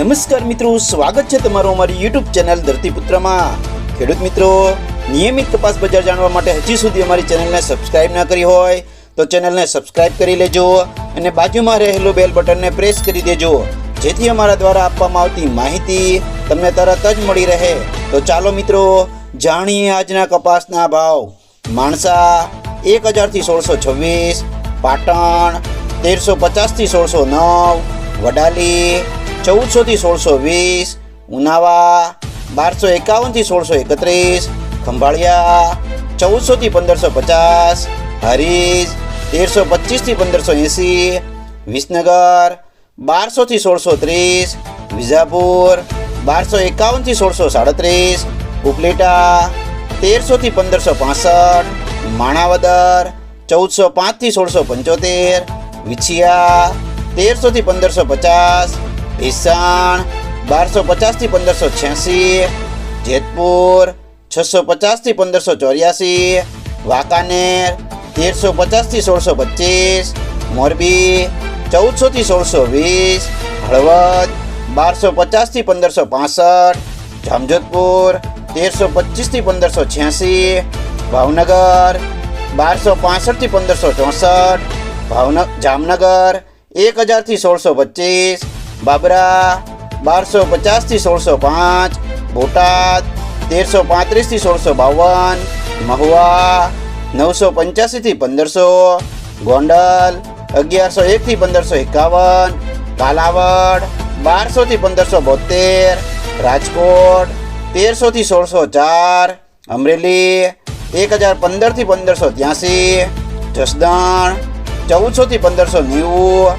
નમસ્કાર મિત્રો, સ્વાગત છે તમારું અમારી યુટ્યુબ ચેનલ ધરતીપુત્રમાં. ખેડૂત મિત્રો, નિયમિત કપાસ બજાર જાણવા માટે હજી સુધી અમારી ચેનલને સબસ્ક્રાઇબ ના કરી હોય, તો ચેનલને સબસ્ક્રાઇબ કરી લેજો અને બાજુમાં રહેલું બેલ બટનને પ્રેસ કરી દેજો, જેથી અમારા દ્વારા આપવામાં આવતી માહિતી તમને તરત જ મળી રહે. તો ચાલો મિત્રો, જાણીએ આજના કપાસના ભાવ. માણસા એક હજારથી સોળસો છવ્વીસ, પાટણ તેરસો પચાસથી સોળસો નવ, વડાલી ચૌદસોથી સોળસો વીસ ઉનાવા બારસો એકાવનથી સોળસો એકત્રીસ ખંભાળિયા ચૌદસોથી પંદરસો પચાસ હરીજ તેરસો પચીસથી પંદરસો એંસી વિસનગર બારસોથી સોળસો ત્રીસ વિજાપુર બારસો એકાવનથી સોળસો સાડત્રીસ ઉપલેટા તેરસોથી પંદરસો પાસઠ માણાવદર ચૌદસો પાંચથી સોળસો પંચોતેર વિછિયા તેરસોથી પંદરસો પચાસ ભીસાણ બારસો પચાસથી પંદરસો છ્યાસી જેતપુર છસો પચાસથી પંદરસો ચોર્યાસી વાંકાનેર તેરસો પચાસથી સોળસો પચીસ મોરબી ચૌદસોથી સોળસો વીસ હળવદ બારસો પચાસથી પંદરસો પાસઠ જામજોધપુર તેરસો પચીસથી પંદરસો છ્યાસી ભાવનગર બારસો પાસઠથી પંદરસો ચોસઠ ભાવન જામનગર એક હજારથી સોળસો પચીસ બાબરા બારસો પચાસથી સોળસો પાંચ બોટાદ તેરસો પાંત્રીસથી સોળસો બાવન મહુવા નવસો પંચ્યાસીથી પંદરસો ગોંડલ અગિયારસો એકથી પંદરસો એકાવન કાલાવડ બારસોથી પંદરસો બોતેર રાજકોટ તેરસોથી સોળસો ચાર અમરેલી એક હજાર પંદરથી પંદરસો ત્યાસી જસદણ ચૌદસોથી પંદરસો નેવું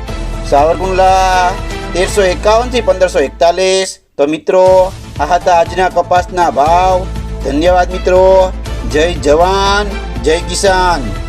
સાવરકુંડલા તેરસો એકાવનથી પંદરસો એકતાલીસ. તો મિત્રો, આ હતા આજના કપાસના ભાવ. ધન્યવાદ મિત્રો. જય જવાન, જય કિસાન.